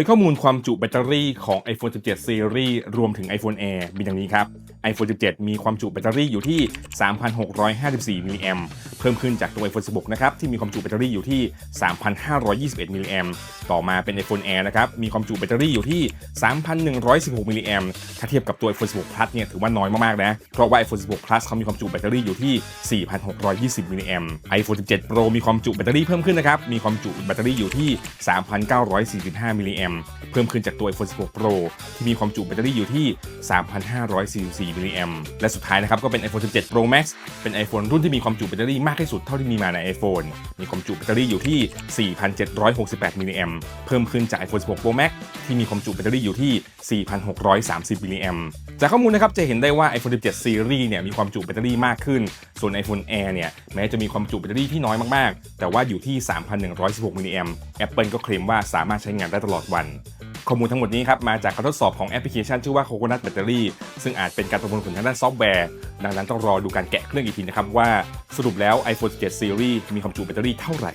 ผยข้อมูลความจุแบตเตอรี่ของ iPhone 17 Series รวมถึง iPhone Air มีดังนี้ครับ iPhone 17 มีความจุแบตเตอรี่อยู่ที่ 3,654 มิลลิแอมเพิ่มขึ้นจากตัว iPhone 16 นะครับ ที่มีความจุแบตเตอรี่อยู่ที่ 3,521 มิลลิแอมต่อมาเป็น iPhone Air นะครับ มีความจุแบตเตอรี่อยู่ที่ 3,116 มิลลิแอมถ้าเทียบกับตัว iPhone 16 Plus เนี่ยถือว่าน้อยมากๆนะ เพราะว่า iPhone 16 Plus เขามีความจุแบตเตอรี่อยู่ที่ 4,620 มิลลิแอม iPhone 17 Pro มีความจุแบตเตอรี่เพิ่มขึ้นนะครับ มีความจุแบตเตอรี่อยู่ที่ 3,945 มิลลิแอมเพิ่มขึ้นจากตัว iPhone 16 Pro ที่มีความจุแบตเตอรี่อยู่ที่ 3,544มิลลิแอมและสุดท้ายนะครับก็เป็น iPhone 17 Pro Max เป็น iPhone รุ่นที่มีความจุแบตเตอรี่มากที่สุดเท่าที่มีมาใน iPhone มีความจุแบตเตอรี่อยู่ที่ 4,768มิลลิแอมเพิ่มขึ้นจาก iPhone 16 Pro Max ที่มีความจุแบตเตอรี่อยู่ที่ 4,630มิลลิแอมจากข้อมูลนะครับจะเห็นได้ว่า iPhone 17 Series เนี่ยมีความจุแบตเตอรี่มากขึ้น ส่วน iPhone Air เนี่ยแม้จะมีความจุแบตเตอรี่ที่น้อยมากๆ แต่ว่าอยู่ที่ 3,116มิลลิแอม Apple ก็เคลมว่าสามารถใช้งานได้ตลอดวัน ข้อมูลทั้งหมดนี้ครับมาจากการทดสอบของแอปพลิเคชันชื่อว่า Coconut Battery ซึ่งอาจเป็นการประมวลผลทางด้านซอฟต์แวร์ ดังนั้นต้องรอดูการแกะเครื่องอีกทีนะครับว่าสรุปแล้ว iPhone 17 Series มีความจุแบตเตอรี่เท่าไหร่